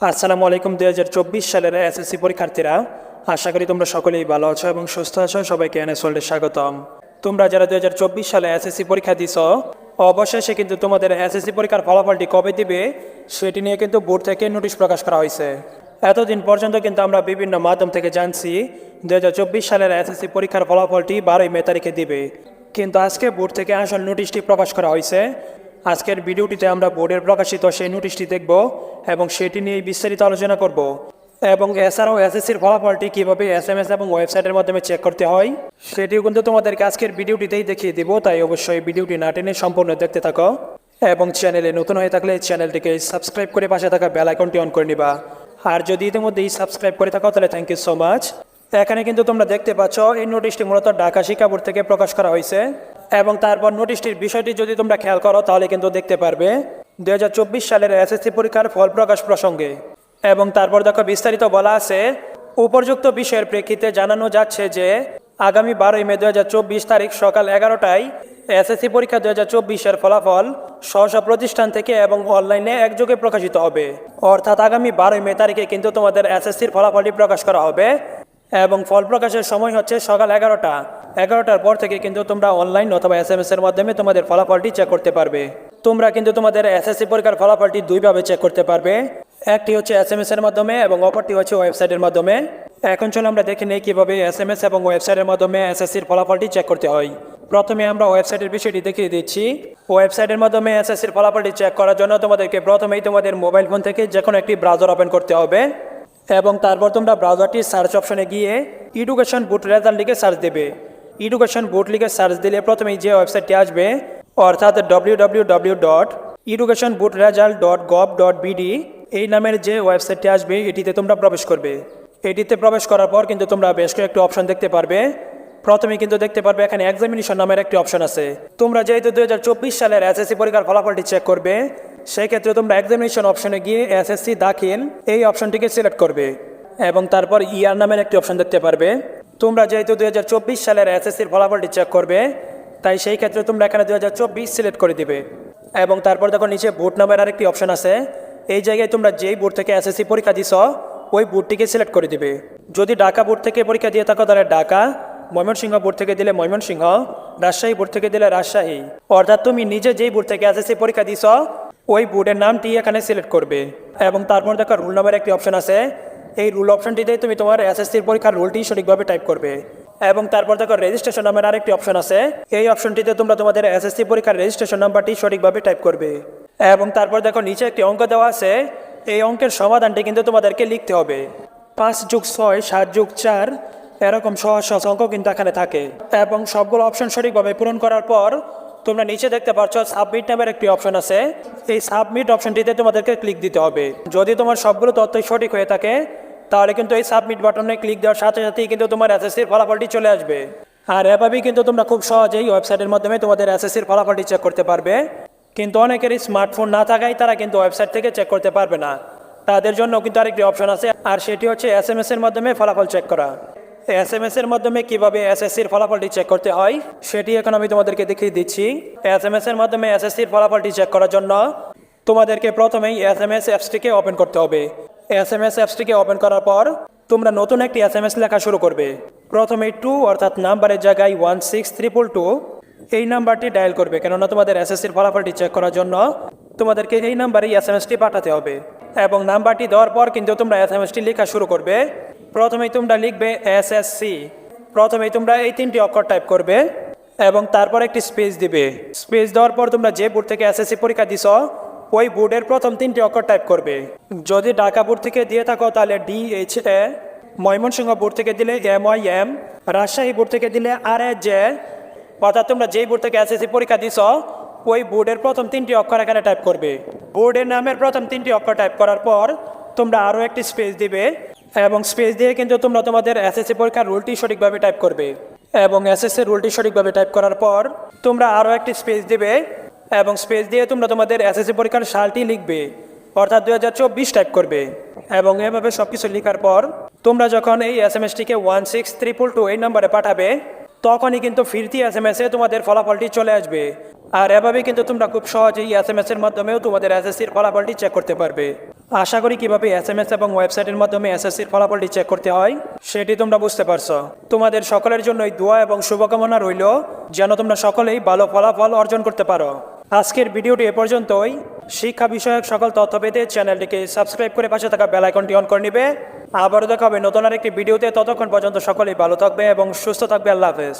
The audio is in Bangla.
আসসালামু আলাইকুম, দুই হাজার চব্বিশ সালের এসএসসি পরীক্ষার্থীরা। আশা করি তোমরা সকলেই ভালো আছো এবং সুস্থ আছো। সবাইকে এনএস ওয়ার্ল্ডে স্বাগতম। তোমরা যারা দুই হাজার চব্বিশ সালে এসএসসি পরীক্ষা দিছ, অবশেষে কিন্তু তোমাদের এসএসসি পরীক্ষার ফলাফলটি কবে দিবে, সেটি নিয়ে কিন্তু বোর্ড থেকে নোটিশ প্রকাশ করা হয়েছে। এতদিন পর্যন্ত কিন্তু আমরা বিভিন্ন মাধ্যম থেকে জানছি, দুই হাজার চব্বিশ সালের এসএসসি পরীক্ষার ফলাফলটি বারোই মে তারিখে দিবে। কিন্তু আজকে বোর্ড থেকে আসল নোটিশটি প্রকাশ করা হয়েছে আজকের ভিডিওটিতে আমরা বোর্ডের প্রকাশিত সেই নোটিশটি দেখব এবং সেটি নিয়ে বিস্তারিত আলোচনা করব এবং এছাড়াও এসএসসির ফলাফলটি কীভাবে এস এম এস এবং ওয়েবসাইটের মাধ্যমে চেক করতে হয়, সেটিও কিন্তু তোমাদেরকে আজকের ভিডিওটিতেই দেখিয়ে দিব, তাই অবশ্যই ভিডিওটি না টেনে সম্পূর্ণ দেখতে থাকো এবং চ্যানেলে নতুন হয়ে থাকলে চ্যানেলটিকে সাবস্ক্রাইব করে পাশে থাকা বেল আইকনটি অন করে নিবা। আর যদি ইতিমধ্যেই সাবস্ক্রাইব করে থাকো, তাহলে থ্যাংক ইউ সো মাচ এখানে কিন্তু তোমরা দেখতে পাচ্ছ, এই নোটিশটি মূলত ঢাকা শিক্ষা বোর্ড থেকে প্রকাশ করা হয়েছে। এবং তারপর নোটিশটির বিষয়টি যদি তোমরা খেয়াল করো, তাহলে কিন্তু দেখতে পারবে দুই হাজার চব্বিশ সালের এসএসসি পরীক্ষার ফল প্রকাশ প্রসঙ্গে। এবং তারপর দেখো বিস্তারিত বলা আছে, উপযুক্ত বিষয়ের প্রেক্ষিতে জানানো যাচ্ছে যে, আগামী বারোই মে দু হাজার চব্বিশ তারিখ সকাল এগারোটায় এসএসসি পরীক্ষা দু হাজার চব্বিশের ফলাফল স্ব প্রতিষ্ঠান থেকে এবং অনলাইনে একযোগে প্রকাশিত হবে। অর্থাৎ আগামী বারোই মে তারিখে কিন্তু তোমাদের এসএসসির ফলাফলটি প্রকাশ করা হবে। এবং ফল প্রকাশের সময় হচ্ছে সকাল এগারোটা। এগারোটার পর থেকে কিন্তু তোমরা অনলাইন অথবা এস এম এর মাধ্যমে তোমাদের ফলাফলটি চেক করতে পারবে। তোমরা কিন্তু তোমাদের এসএসসি পরীক্ষার ফলাফলটি দুইভাবে চেক করতে পারবে। একটি হচ্ছে এস এম এর মাধ্যমে এবং অপরটি হচ্ছে ওয়েবসাইটের মাধ্যমে। এখন চলো আমরা দেখে নিই কীভাবে এস এম এস এবং ওয়েবসাইটের মাধ্যমে এসএসসির ফলাফলটি চেক করতে হয়। প্রথমে আমরা ওয়েবসাইটের বিষয়টি দেখিয়ে দিচ্ছি। ওয়েবসাইটের মাধ্যমে এসএসসির ফলাফলটি চেক করার জন্য তোমাদেরকে প্রথমেই তোমাদের মোবাইল ফোন থেকে যে কোনো একটি ব্রাউজার ওপেন করতে হবে। এবং তারপর তোমরা ব্রাউজারটির সার্চ অপশনে গিয়ে এডুকেশন বুট রেজাল্ট লিখে সার্চ দেবে। এডুকেশন বুট লিখে সার্চ দিলে প্রথমেই যে ওয়েবসাইটটি আসবে, অর্থাৎ W W W dot education board result dot gov dot BD এই নামের যে ওয়েবসাইটটি আসবে, এটিতে তোমরা প্রবেশ করবে। এটিতে প্রবেশ করার পর কিন্তু তোমরা বেশ কয়েকটি অপশন দেখতে পারবে। প্রথমে কিন্তু দেখতে পারবে এখানে এক্সামিনেশন নামের একটি অপশন আছে। তোমরা যেহেতু দু হাজার চব্বিশ সালের এসএসসি পরীক্ষার ফলাফলটি চেক করবে সেই ক্ষেত্রে তোমরা এক্সামিনেশন অপশনে গিয়ে এসএসসি দাখিল এই অপশনটিকে সিলেক্ট করবে এবং তারপর ইয়ার নামের একটি অপশন দেখতে পারবে। তোমরা যেহেতু দু হাজার চব্বিশ সালের এসএসসির ফলাফলটি চেক করবে, তাই সেই ক্ষেত্রে তোমরা এখানে দু হাজার চব্বিশ সিলেক্ট করে দিবে। এবং তারপর দেখো নিচে বুট নামের আরেকটি অপশন আছে। এই জায়গায় তোমরা যেই বুট থেকে এসএসসি পরীক্ষা দিছ, ওই বুটটিকে সিলেক্ট করে দিবে। যদি ঢাকা বোর্ড থেকে পরীক্ষা দিয়ে থাকো, তাহলে ঢাকা, ময়মনসিংহ বোর্ড থেকে দিলে ময়মনসিংহ, রাজশাহী বোর্ড থেকে দিলে রাজশাহী। অর্থাৎ তুমি নিজে যেই বোর্ড থেকে এসএসসি পরীক্ষা দিছ ওই বোর্ডের নামটি এখানে সিলেক্ট করবে এবং তারপর দেখো রুল নামের একটি অপশন আছে। এই রুল অপশনটিতে তুমি তোমার এসএসসির পরীক্ষার রুলটি সঠিকভাবে টাইপ করবে। এবং তারপর দেখো রেজিস্ট্রেশন নামের আরেকটি অপশন আছে। এই অপশনটিতে তোমরা তোমাদের এসএসসি পরীক্ষার রেজিস্ট্রেশন নাম্বারটি সঠিকভাবে টাইপ করবে। এবং তারপর দেখো নিচে একটি অঙ্ক দেওয়া আছে। এই অঙ্কের সমাধানটি কিন্তু তোমাদেরকে লিখতে হবে। পাঁচ যুগ ছয়, সাত যুগ চার, এরকম সহজ সহজ অঙ্ক কিন্তু এখানে থাকে। এবং সবগুলো অপশন সঠিকভাবে পূরণ করার পর তোমরা নিচে দেখতে পাচ্ছ সাবমিট নামের একটি অপশন আছে। এই সাবমিট অপশনটিতে তোমাদেরকে ক্লিক দিতে হবে। যদি তোমার সবগুলো তথ্যই সঠিক হয়ে থাকে, তাহলে কিন্তু এই সাবমিট বাটনে ক্লিক দেওয়ার সাথে সাথেই কিন্তু তোমার এসএসসির ফলাফলটি চলে আসবে। আর এভাবেই কিন্তু তোমরা খুব সহজেই ওয়েবসাইটের মাধ্যমে তোমাদের এসএসসির ফলাফলটি চেক করতে পারবে। কিন্তু অনেকেরই স্মার্টফোন না থাকায় তারা কিন্তু ওয়েবসাইট থেকে চেক করতে পারবে না। তাদের জন্য কিন্তু আরেকটি অপশন আছে, আর সেটি হচ্ছে এস এর মাধ্যমে ফলাফল চেক করা। এস এম এস এর মাধ্যমে কীভাবে এসএসসির ফলাফলটি চেক করতে হয়, সেটি এখন আমি তোমাদেরকে দেখিয়ে দিচ্ছি। এস এম এস এর মাধ্যমে এসএসসির ফলাফলটি চেক করার জন্য তোমাদেরকে প্রথমেই এস এম এস অ্যাপসটিকে ওপেন করতে হবে। এস এম এস অ্যাপসটিকে ওপেন করার পর তোমরা নতুন একটি এস এম এস লেখা শুরু করবে। প্রথমে টু অর্থাৎ নাম্বারের জায়গায় ওয়ান সিক্স ট্রিপল টু এই নাম্বারটি ডায়াল করবে, কেননা তোমাদের এস এস এসএসসির ফলাফলটি চেক করার জন্য তোমাদেরকে এই নাম্বারেই এস এম এসটি পাঠাতে হবে। এবং নাম্বারটি দেওয়ার পর কিন্তু তোমরা এস এম এসটি লেখা শুরু করবে। প্রথমেই তোমরা লিখবে এস এস সি প্রথমেই তোমরা এই তিনটি অক্ষর টাইপ করবে এবং তারপর একটি স্পেস দিবে। স্পেস দেওয়ার পর তোমরা যে বোর্ড থেকে এসএসসি পরীক্ষা দিছ, ওই বোর্ডের প্রথম তিনটি অক্ষর টাইপ করবে। যদি ঢাকা বোর্ড থেকে দিয়ে থাকো, তাহলে D H A Mymensingh board থেকে দিলে M Y M Rajshahi board থেকে দিলে আর এ জে অর্থাৎ তোমরা যেই বোর্ড থেকে এসএসসি পরীক্ষা দিছ, ওই বোর্ডের প্রথম তিনটি অক্ষর এখানে টাইপ করবে। বোর্ডের নামের প্রথম তিনটি অক্ষর টাইপ করার পর তোমরা আরও একটি স্পেস দিবে। এবং স্পেস দিয়ে কিন্তু তোমরা তোমাদের এসএসসি পরীক্ষার রুলটি সঠিকভাবে টাইপ করবে। এবং এসএসসি রুলটি সঠিকভাবে টাইপ করার পর তোমরা আরও একটি স্পেস দেবে এবং স্পেস দিয়ে তোমরা তোমাদের এসএসসি পরীক্ষার সালটি লিখবে, অর্থাৎ দু হাজার চব্বিশ টাইপ করবে। এবং এভাবে সব কিছু লেখার পর তোমরা যখন এই এস এম এসটিকে ওয়ান সিক্স ত্রিপল টু এই নম্বরে পাঠাবে তখনই কিন্তু ফিরতি এস এম এসে তোমাদের ফলাফলটি চলে আসবে। আর এভাবে কিন্তু তোমরা খুব সহজেই এস এম এস এর মাধ্যমেও তোমাদের এসএসসির ফলাফলটি চেক করতে পারবে। আশা করি কীভাবে এস এম এস এবং ওয়েবসাইটের মাধ্যমে এসএসসির ফলাফলটি চেক করতে হয়, সেটি তোমরা বুঝতে পারছ। তোমাদের সকলের জন্যই দোয়া এবং শুভকামনা রইল, যেন তোমরা সকলেই ভালো ফলাফল অর্জন করতে পারো। আজকের ভিডিওটি এ পর্যন্তই। শিক্ষা বিষয়ক সকল তথ্য পেতে চ্যানেলটিকে সাবস্ক্রাইব করে পাশে থাকা বেল আইকনটি অন করে নেবে। আবারও দেখা হবে নতুন আরেকটি ভিডিওতে। ততক্ষণ পর্যন্ত সকলেই ভালো থাকবে এবং সুস্থ থাকবে। আল্লাহ হাফেজ।